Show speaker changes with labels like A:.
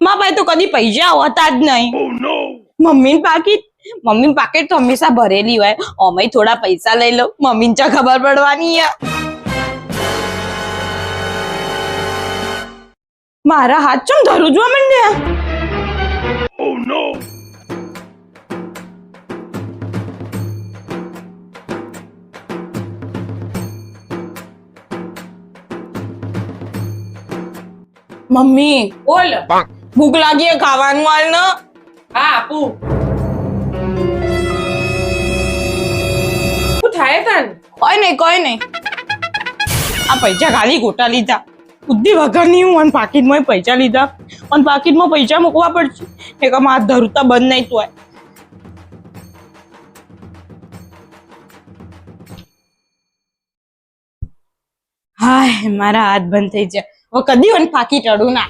A: મા પાસે તો કદી પૈસા હોતા જ નહીં. મમ્મી પાકીટ મમ્મી પાકીટ તો હંમેશા ભરેલી હોય. અમે થોડા પૈસા લઈ લો મમ્મીને ચા ખબર પડવાની મારા હાથ ચમ ધરું જોવા માંડ્યા મમ્મી
B: બોલ.
A: ભૂખ લાગી હે, ખાવાનું હાલ ને.
B: હા આપું. શું થાય તન?
A: કોઈ નહીં કોઈ નહીં. આ પૈસા ખાલી ગોટા લીધા. બુદ્ધિ વગરની હું અને પાકીટમાં પૈસા લીધા. અને પાકીટમાં પૈસા મૂકવા પડશે. એક હાથ ધરતા બંધ નહીં તો હાય મારા હાથ બંધ થઈ જાય હવે કદી મને પાકીટ અડું ના.